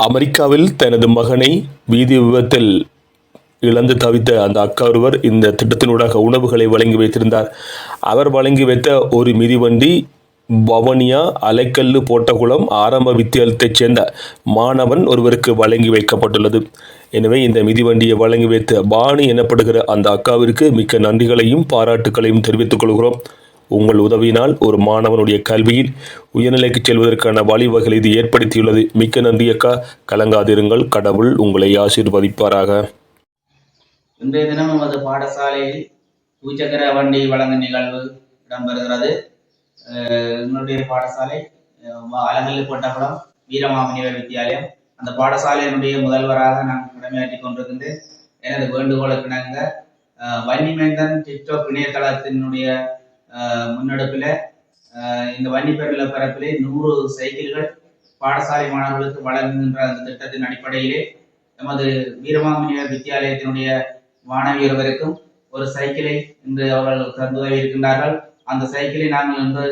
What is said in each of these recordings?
அமெரிக்காவில் தனது மகனை வீதி விபத்தில் இழந்து தவித்த அந்த அக்கா ஒருவர் இந்த திட்டத்தினூடாக உணவுகளை வழங்கி வைத்திருந்தார். அவர் வழங்கி வைத்த ஒரு மிதிவண்டி வவனியா அலைக்கல்லு போட்டகுளம் ஆரம்ப வித்தியாலயத்தைச் சேர்ந்த மாணவன் ஒருவருக்கு வழங்கி வைக்கப்பட்டுள்ளது. எனவே இந்த மிதிவண்டியை வழங்கி வைத்த பாணி எனப்படுகிற அந்த அக்காவிற்கு மிக்க நன்றிகளையும் பாராட்டுக்களையும் தெரிவித்துக் கொள்கிறோம். உங்கள் உதவியினால் ஒரு மாணவனுடைய கல்வியில் உயர்நிலைக்கு செல்வதற்கான வழிவகைகள் இது ஏற்படுத்தியுள்ளது. மிக்க நன்றி அக்கா. கலங்காதிருங்கள். கடவுள் உங்களை ஆசீர்வதிப்பாராக. இன்றைய தினம் நமது பாடசாலையில் பூச்சக்கர வண்டி வழங்கும் நிகழ்வு இடம்பெறுகிறது. அஹ் எங்களுடைய பாடசாலை அலங்கல்லு கோட்டக்குளம் வீரமாமுனிவர் வித்தியாலயம். அந்த பாடசாலையினுடைய முதல்வராக நான் கடமையாற்றி கொண்டிருக்கின்றேன். எனது வேண்டுகோளுக்கு நாங்கள் வன்னிமேந்தன் டிக்டாக் இணையதளத்தினுடைய முன்னெடுப்பில் இந்த வன்னிப்பெருள பரப்பிலே நூறு சைக்கிள்கள் பாடசாலை மாணவர்களுக்கு வழங்குகின்ற அந்த திட்டத்தின் அடிப்படையிலே நமது வீரமாமுனிவர் வித்தியாலயத்தினுடைய மாணவி ஒரு சைக்கிளை இன்று அவர்கள் தந்துதவி இருக்கின்றார்கள். அந்த சைக்கிளை நாங்கள் இன்று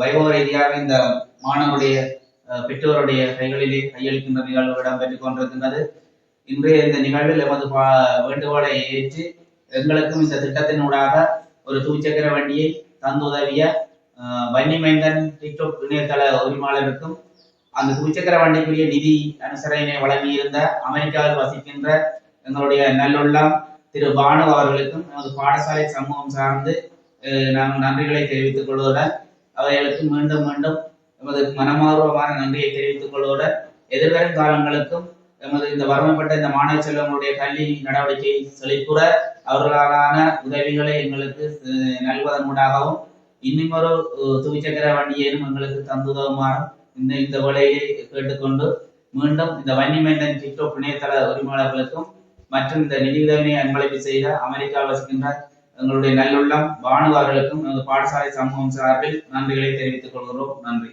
வைபவ ரீதியாக இந்த மாணவருடைய பெற்றோருடைய கைகளிலே கையளிக்கின்ற நிகழ்வு இடம்பெற்றுக் கொண்டிருக்கின்றது. இன்றைய இந்த நிகழ்வில் எமது வேண்டுகோளை ஏற்று எங்களுக்கும் இந்த திட்டத்தினூடாக ஒரு துவிச்சக்கர வண்டியை தந்துதவிய அஹ், வன்னிமைந்தன் டிக்டாக் இணையதள உரிமையாளருக்கும் அந்த துவிச்சக்கர வண்டிக்குரிய நிதி அனுசரணையை வழங்கியிருந்த அமெரிக்காவில் வசிக்கின்ற எங்களுடைய நல்லுள்ளம் திரு பானு அவர்களுக்கும் நமது பாடசாலை சமூகம் சார்ந்து நாங்கள் நன்றிகளை தெரிவித்துக் கொள்வதுடன் அவர்களுக்கு மீண்டும் மீண்டும் எமது மனமார்வமான நன்றியை தெரிவித்துக் கொள்வதுடன் எதிர்வரும் காலங்களுக்கும் எமது இந்த வறுமைப்பட்ட இந்த மாணவ செல்வங்களுடைய கல்வி நடவடிக்கை செழிப்புற அவர்களாலான உதவிகளை எங்களுக்கு அஹ், நல்வதனூடாகவும் இன்னுமொரு துவிச்சக்கர வண்டியையும் எங்களுக்கு தந்துதவுமாறும் இந்த இந்த வேலையை கேட்டுக்கொண்டு மீண்டும் இந்த வன்னிமைந்தன் டிக்டாக் இணையதள உரிமையாளர்களுக்கும் மற்றும் இந்த நிதியுதவியை அன்பளிப்பு செய்த அமெரிக்காவில் வசிக்கின்ற எங்களுடைய நல்லுள்ளம் பானுவார்களுக்கும் எங்கள் பாடசாலை சமூகம் சார்பில் நன்றிகளை தெரிவித்துக் கொள்கிறோம். நன்றி.